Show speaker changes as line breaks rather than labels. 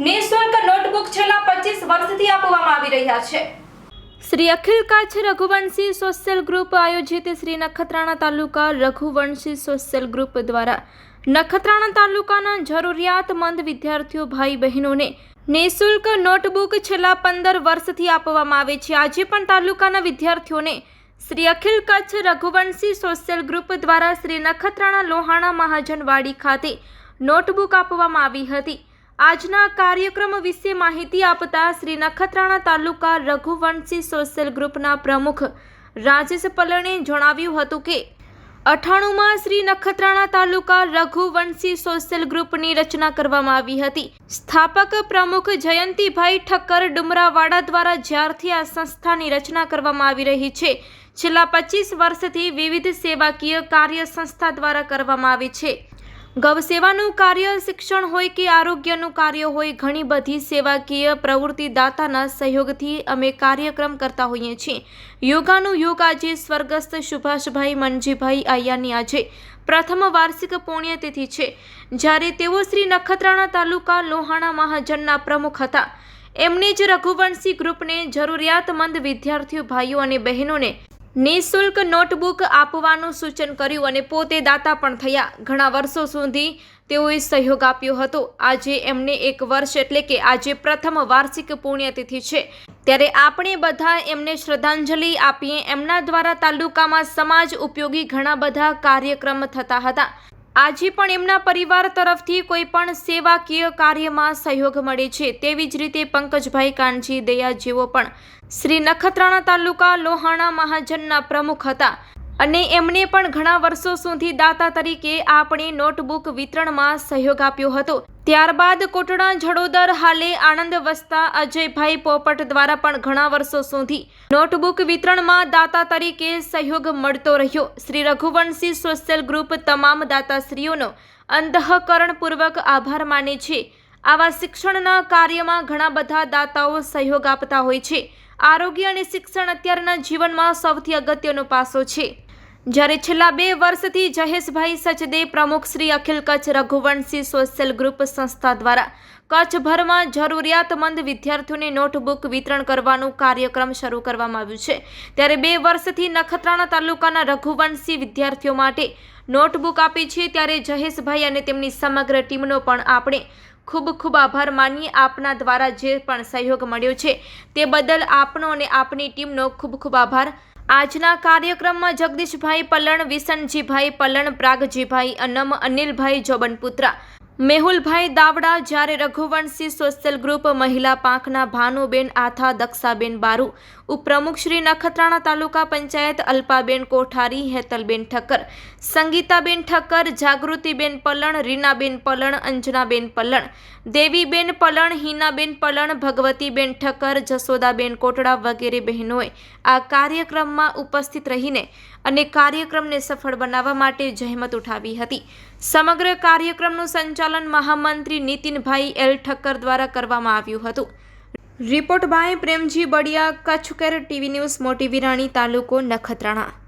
નિઃશુલ્ક નોટબુક છેલ્લા પચીસ વર્ષથી આપવામાં આવી રહ્યા છે. શ્રી અખિલ કચ્છ રઘુવંશી સોશિયલ ગ્રુપ આયોજિત શ્રી નખત્રાણા તાલુકા રઘુવંશી સોશિયલ ગ્રુપ દ્વારા નખત્રાણા તાલુકાના જરૂરિયાતમંદ વિદ્યાર્થીઓ ભાઈ બહેનોને નિઃશુલ્ક નોટબુક છેલ્લા પંદર વર્ષથી આપવામાં આવે છે. આજે પણ તાલુકાના વિદ્યાર્થીઓને શ્રી અખિલ કચ્છ રઘુવંશી સોશિયલ ગ્રુપ દ્વારા શ્રી નખત્રાણા લોહાણા મહાજનવાડી ખાતે નોટબુક આપવામાં આવી હતી. આજના કાર્યક્રમ વિશે માહિતી આપતા શ્રી નખત્રાણા તાલુકા રઘુવંશી સોશિયલ ગ્રુપના પ્રમુખ રાજેશ પલણે જણાવ્યું હતું કે, અઠાણુંમાં શ્રી નખત્રાણા તાલુકા રઘુવંશી સોશિયલ ગ્રુપની રચના કરવામાં આવી હતી. સ્થાપક પ્રમુખ જયંતિભાઈ ઠક્કર ડુમરાવાડા દ્વારા જ્યારથી આ સંસ્થાની રચના કરવામાં આવી રહી છે, છેલ્લા પચીસ વર્ષથી વિવિધ સેવાકીય કાર્ય સંસ્થા દ્વારા કરવામાં આવે છે. ગૌસેવાનું કાર્ય શિક્ષણ હોય કે આરોગ્યનું કાર્ય હોય, ઘણી બધી સેવાકીય પ્રવૃત્તિદાતાના સહયોગથી અમે કાર્યક્રમ કરતા હોઈએ છીએ. યોગાનું યોગ આજે સ્વર્ગસ્થ સુભાષભાઈ મનજીભાઈ આયાની આજે પ્રથમ વાર્ષિક પુણ્યતિથિ છે. જ્યારે તેઓ શ્રી નખત્રાણા તાલુકા લોહાણા મહાજનના પ્રમુખ હતા. એમને જ રઘુવંશી ગ્રુપને જરૂરિયાતમંદ વિદ્યાર્થીઓ ભાઈઓ અને બહેનોને નિઃશુલ્ક નોટબુક આપવાનું સૂચન કર્યું અને પોતે દાતા પણ થયા. ઘણા વર્ષો સુધી તેઓએ સહયોગ આપ્યો હતો. આજે એમને એક વર્ષ એટલે કે આજે પ્રથમ વાર્ષિક પુણ્યતિથિ છે. ત્યારે આપણે બધા એમને શ્રદ્ધાંજલિ આપીએ. એમના દ્વારા તાલુકામાં સમાજ ઉપયોગી ઘણા બધા કાર્યક્રમ થતા હતા. આજે પણ એમના પરિવાર તરફથી કોઈ પણ સેવાકીય કાર્યમાં સહયોગ મળે છે. તેવી જ રીતે પંકજભાઈ કાનજી દયા જેઓ પણ શ્રી નખત્રાણા તાલુકા લોહાણા મહાજનના પ્રમુખ હતા. અને એમણે પણ ઘણા વર્ષો સુધી દાતા તરીકે આપણે નોટબુક વિતરણમાં સહયોગ આપ્યો હતો. ત્યારબાદ કોટડા જડોદર હાલે આનંદ વસતા અજયભાઈ પોપટ દ્વારા પણ ઘણા વર્ષો સુધી નોટબુક વિતરણમાં દાતા તરીકે સહયોગ મળતો રહ્યો. શ્રી રઘુવંશી સોશિયલ ગ્રુપ તમામ દાતાશ્રીઓનો અંતઃકરણપૂર્વક આભાર માને છે. આવા શિક્ષણના કાર્યમાં ઘણા બધા દાતાઓ સહયોગ આપતા હોય છે. આરોગ્ય અને શિક્ષણ અત્યારના જીવનમાં સૌથી અગત્યનો પાસો છે. જ્યારે છેલ્લા બે વર્ષથી જહેશભાઈ સચદે પ્રમુખ શ્રી અખિલ કચ્છ રઘુવંશી સોશિયલ ગ્રુપ સંસ્થા દ્વારા કચ્છભરમાં જરૂરિયાતમંદ વિદ્યાર્થીઓને નોટબુક વિતરણ કરવાનું કાર્યક્રમ શરૂ કરવામાં આવ્યું છે. ત્યારે બે વર્ષથી નખત્રાણા તાલુકાના રઘુવંશી વિદ્યાર્થીઓ માટે નોટબુક આપી છે. ત્યારે જહેશભાઈ અને તેમની સમગ્ર ટીમનો પણ આપણે ખૂબ ખૂબ આભાર માનીએ આપના દ્વારા જે પણ સહયોગ મળ્યો છે તે બદલ આપનો અને આપની ટીમનો ખૂબ ખૂબ આભાર. આજના કાર્યક્રમમાં જગદીશભાઈ પલણ, વિસનજીભાઈ પલણ, પ્રાગજીભાઈ અનમ, અનિલભાઈ જોબનપુત્રા, મેહુલભાઈ દાવડા, જ્યારે રઘુવંશી સોશિયલ ગ્રુપ મહિલા પાંખના ભાનુબેન આથા, દક્ષાબેન બારુ ઉપપ્રમુખ શ્રી નખત્રાણા તાલુકા પંચાયત અલ્પાબેન કોઠારી, હેતલબેન ઠક્કર, સંગીતાબેન ઠક્કર, જાગૃતિબેન પલણ, રીનાબેન પલણ, અંજનાબેન પલણ, દેવીબેન પલણ, હિનાબેન પલણ, ભગવતીબેન ઠક્કર જસોદાબેન કોટડા વગેરે બહેનોએ આ કાર્યક્રમમાં ઉપસ્થિત રહીને અને કાર્યક્રમને સફળ બનાવવા માટે જહેમત ઉઠાવી હતી. સમગ્ર કાર્યક્રમનું સંચાલન મહામંત્રી નીતિનભાઈ એલ ઠક્કર દ્વારા કરવામાં આવ્યું હતું. Report by Premji Badiya Kutch care TV news મોટી વિરાણી તાલુકો નખત્રાણા.